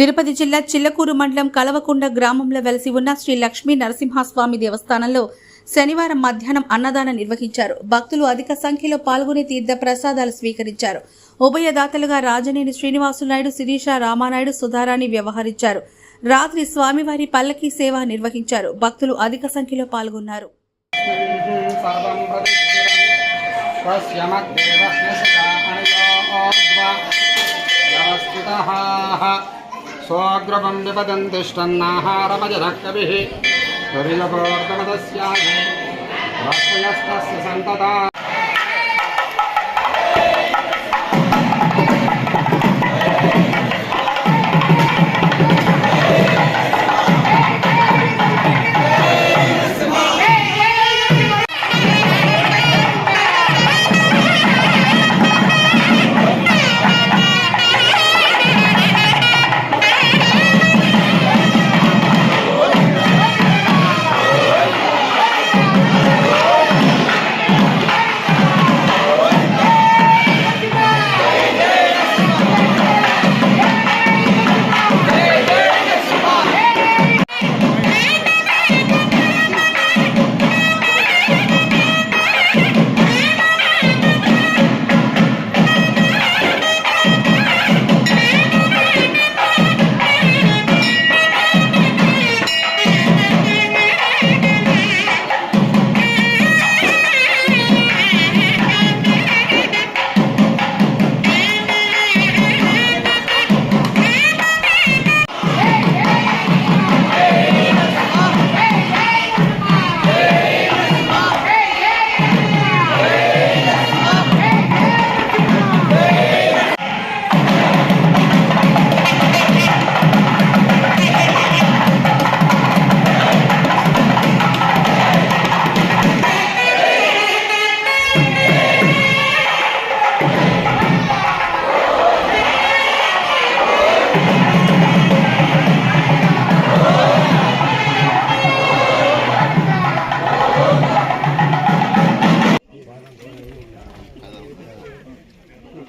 తిరుపతి జిల్లా చిల్లకూరు మండలం కలవకుండ గ్రామంలో వెలసి ఉన్న శ్రీ లక్ష్మీ నరసింహస్వామి దేవస్థానంలో శనివారం మధ్యాహ్నం అన్నదానం నిర్వహించారు. భక్తులు అధిక సంఖ్యలో పాల్గొని తీర్థ ప్రసాదాలు స్వీకరించారు. ఉభయ దాతలుగా రాజనేని శ్రీనివాసునాయుడు శిరీష రామానాయుడు సుధారాణి వ్యవహరించారు. రాత్రి స్వామివారి పల్లకి సేవ నిర్వహించారు. భక్తులు అధిక సంఖ్యలో పాల్గొన్నారు. स्वाग्रवं विपदं तिष्ठन्नाहारमजनः कविः त्वरिलपोर्तमतस्याय सन्तता।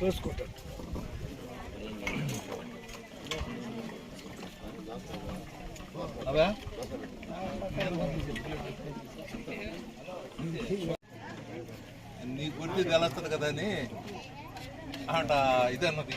తోసుకుంటాడు నీ గుర్తు తెలుస్తుంది కదా అని అంట ఇదన్నది